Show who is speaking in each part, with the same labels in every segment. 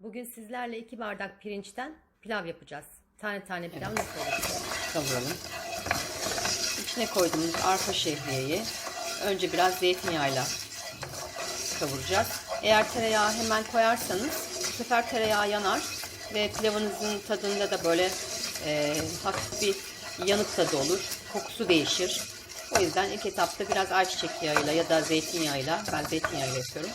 Speaker 1: Bugün sizlerle iki bardak pirinçten pilav yapacağız. Tane tane pilav nasıl olur?
Speaker 2: kavuralım. İçine koyduğumuz arpa şehriyeyi önce biraz zeytinyağıyla kavuracağız. Eğer tereyağı hemen koyarsanız bu sefer tereyağı yanar ve pilavınızın tadında da böyle e, hafif bir yanık tadı olur. Kokusu değişir. O yüzden ilk etapta biraz ayçiçek yağıyla ya da zeytinyağıyla, ben zeytinyağıyla yapıyorum.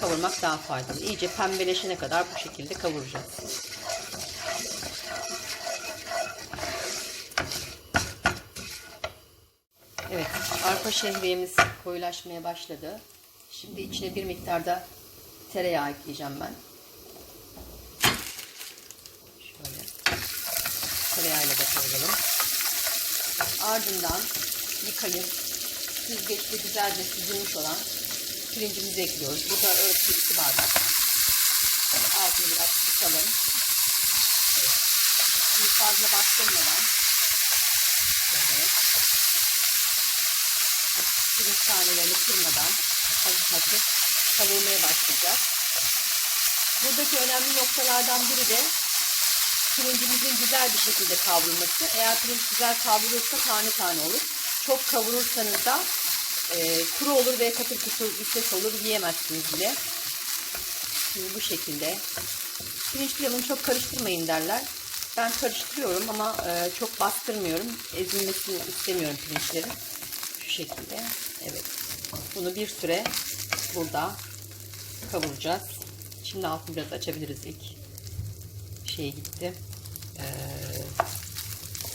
Speaker 2: Kavurmak daha faydalı. İyice pembeleşene kadar bu şekilde kavuracağız. Evet, arpa şehriyemiz koyulaşmaya başladı. Şimdi içine bir miktarda tereyağı ekleyeceğim ben. Şöyle. Tereyağıyla da kavuralım. Ardından yıkayıp süzgeçte güzelce süzülmüş olan pirincimizi ekliyoruz. Burada ölçü iki bardak. Altını biraz kısalım. Evet. Şimdi fazla bastırmadan şöyle pirinç tanelerini kırmadan hafif hafif kavurmaya başlayacağız. Buradaki önemli noktalardan biri de pirincimizin güzel bir şekilde kavrulması. Eğer pirinç güzel kavrulursa tane tane olur. Çok kavurursanız da e, kuru olur ve katır kutur bir ses olur. Yiyemezsiniz bile. Şimdi bu şekilde. Pirinç pilavını çok karıştırmayın derler. Ben karıştırıyorum ama e, çok bastırmıyorum. Ezilmesini istemiyorum pirinçlerin. Şu şekilde. Evet. Bunu bir süre burada kavuracağız. Şimdi altını biraz açabiliriz ilk. Şey gitti. Ee,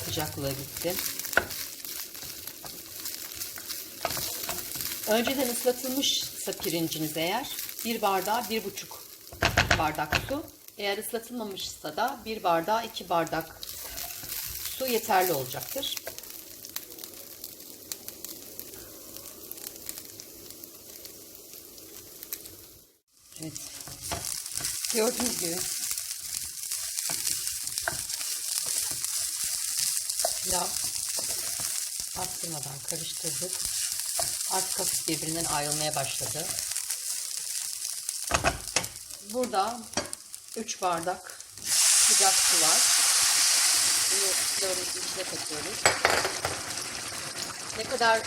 Speaker 2: sıcaklığı gitti. Önceden ıslatılmışsa pirinciniz eğer bir bardağa bir buçuk bardak su. Eğer ıslatılmamışsa da bir bardağa iki bardak su yeterli olacaktır. Evet. Gördüğünüz gibi pilav bastırmadan karıştırdık. Artık hafif birbirinden ayrılmaya başladı. Burada 3 bardak sıcak su var. Bunu pilavımızın içine katıyoruz. Ne kadar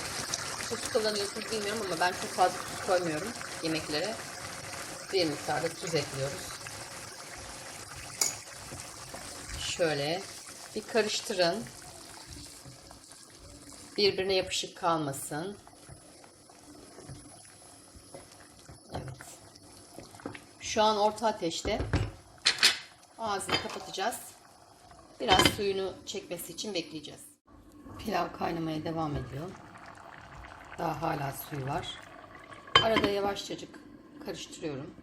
Speaker 2: tuz kullanıyorsunuz bilmiyorum ama ben çok fazla tuz koymuyorum yemeklere. Bir miktarda tuz ekliyoruz. Şöyle bir karıştırın. Birbirine yapışık kalmasın. Evet. Şu an orta ateşte. Ağzını kapatacağız. Biraz suyunu çekmesi için bekleyeceğiz. Pilav kaynamaya devam ediyor. Daha hala suyu var. Arada yavaşçacık karıştırıyorum.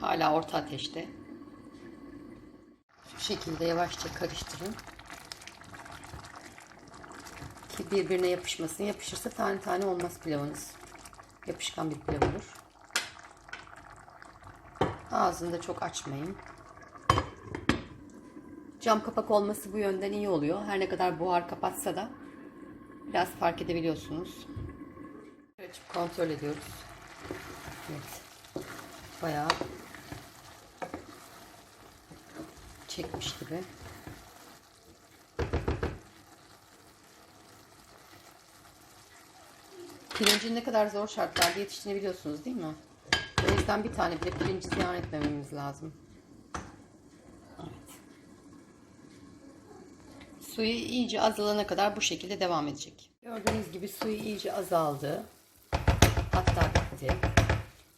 Speaker 2: Hala orta ateşte. Şu şekilde yavaşça karıştırın. Ki birbirine yapışmasın. Yapışırsa tane tane olmaz pilavınız. Yapışkan bir pilav olur. Ağzını da çok açmayın. Cam kapak olması bu yönden iyi oluyor. Her ne kadar buhar kapatsa da biraz fark edebiliyorsunuz. Açıp kontrol ediyoruz. Evet. Bayağı çekmiş gibi. Pirincin ne kadar zor şartlarda yetiştiğini biliyorsunuz değil mi? O yüzden bir tane bile pirinci ziyan etmememiz lazım. Evet. Suyu iyice azalana kadar bu şekilde devam edecek. Gördüğünüz gibi suyu iyice azaldı. Hatta bitti.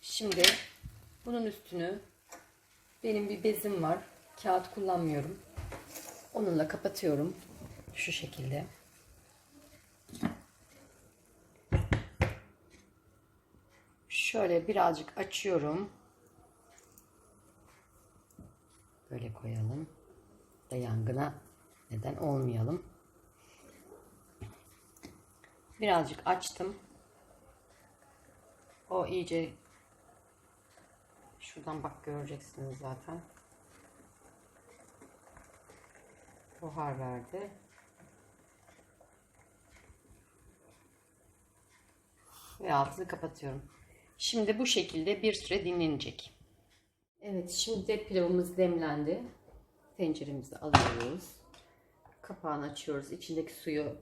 Speaker 2: Şimdi bunun üstünü benim bir bezim var. Kağıt kullanmıyorum. Onunla kapatıyorum. Şu şekilde. Şöyle birazcık açıyorum. Böyle koyalım. Da yangına neden olmayalım. Birazcık açtım. O iyice şuradan bak göreceksiniz zaten. Buhar verdi. Ve altını kapatıyorum. Şimdi bu şekilde bir süre dinlenecek. Evet şimdi pilavımız demlendi. Tenceremizi alıyoruz. Kapağını açıyoruz. İçindeki suyu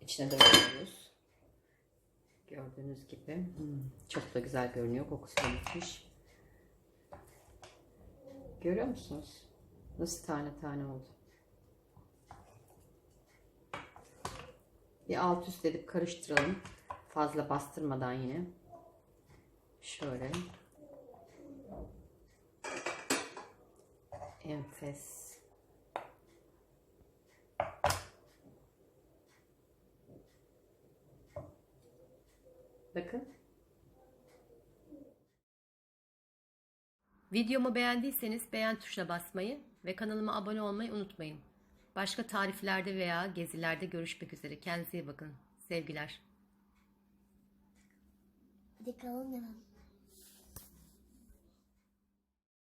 Speaker 2: içine döküyoruz. Gördüğünüz gibi. Hmm, çok da güzel görünüyor. Kokusu müthiş. Görüyor musunuz? Nasıl tane tane oldu. Bir alt üst edip karıştıralım. Fazla bastırmadan yine. Şöyle. Enfes. Bakın.
Speaker 1: Videomu beğendiyseniz beğen tuşuna basmayı ve kanalıma abone olmayı unutmayın. Başka tariflerde veya gezilerde görüşmek üzere. Kendinize iyi bakın. Sevgiler.
Speaker 3: Hadi kalalım.